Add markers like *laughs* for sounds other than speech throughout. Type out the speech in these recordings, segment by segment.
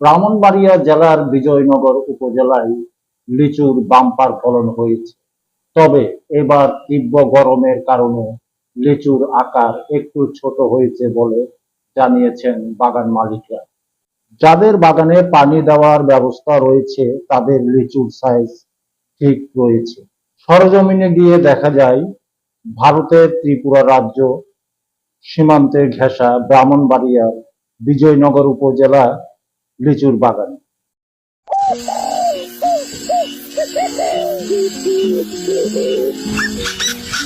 ব্রাহ্মণবাড়িয়া জেলার বিজয়নগর উপজেলায় লিচুর বাম্পার ফলন হয়েছে। তবে এবার তীব্র গরমের কারণে লিচুর আকার একটু ছোট হয়েছে বলে জানিয়েছেন বাগান মালিকরা। যাদের বাগানে পানি দেওয়ার ব্যবস্থা রয়েছে, তাদের লিচুর সাইজ ঠিক রয়েছে। সরজমিনে গিয়ে দেখা যায়, ভারতের ত্রিপুরা রাজ্য সীমান্তে ঘেঁষা ব্রাহ্মণবাড়িয়ার বিজয়নগর উপজেলা লিচুর বাগান। *laughs*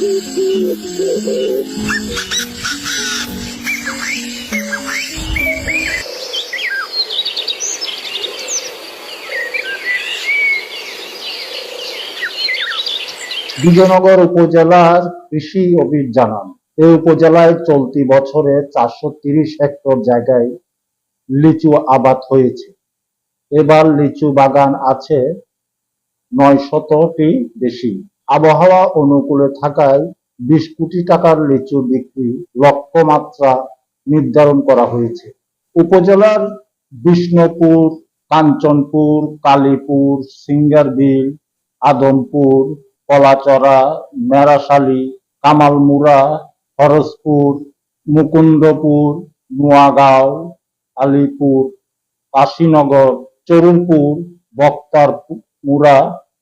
বিজয়নগর উপজেলার কৃষি অফিস জানান এই উপজেলায় চলতি বছরে চারশো তিরিশ হেক্টর জায়গায় লিচু আবাদ হয়েছে। এবার লিচু বাগান আছে নয় শতটি বেশি। আবহাওয়া অনুকূলে থাকায় বিশ কোটি টাকার লিচু বিক্রি লক্ষ্যমাত্রা নির্ধারণ করা হয়েছে। উপজেলার বিষ্ণুপুর, কাঞ্চনপুর, কালীপুর, সিঙ্গারবিল, আদমপুর কলাচড়া মেরাশালী কামালমুড়া হরজপুর মুকুন্দপুর, নোয়াগাঁও, আলিপুর, কাশীনগর চরুমপুর বক্তারমুড়া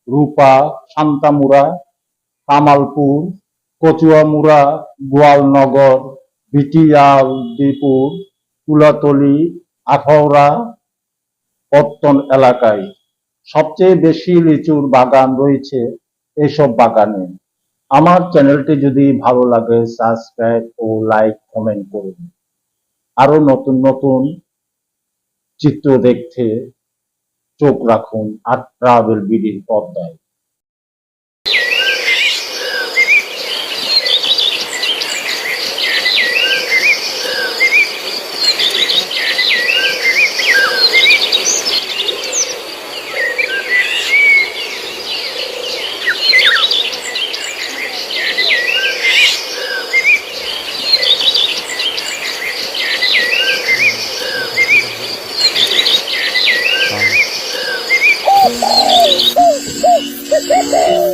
রূপা, শান্তামুরা, কামালপুর, কচুয়ামুরা, গোয়ালনগর বিটিয়ালদিপুর তুলাতলি, আখাউড়া, পত্তন এলাকায়। সবচেয়ে বেশি লিচুর বাগান রয়েছে এসব বাগানে। আমার চ্যানেলটি যদি ভালো লাগে, সাবস্ক্রাইব ও লাইক কমেন্ট করুন। আরও নতুন নতুন চিত্র দেখতে চোখ রাখুন আর ট্রাভেল বিডির পর্দায়।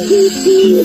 Thank you.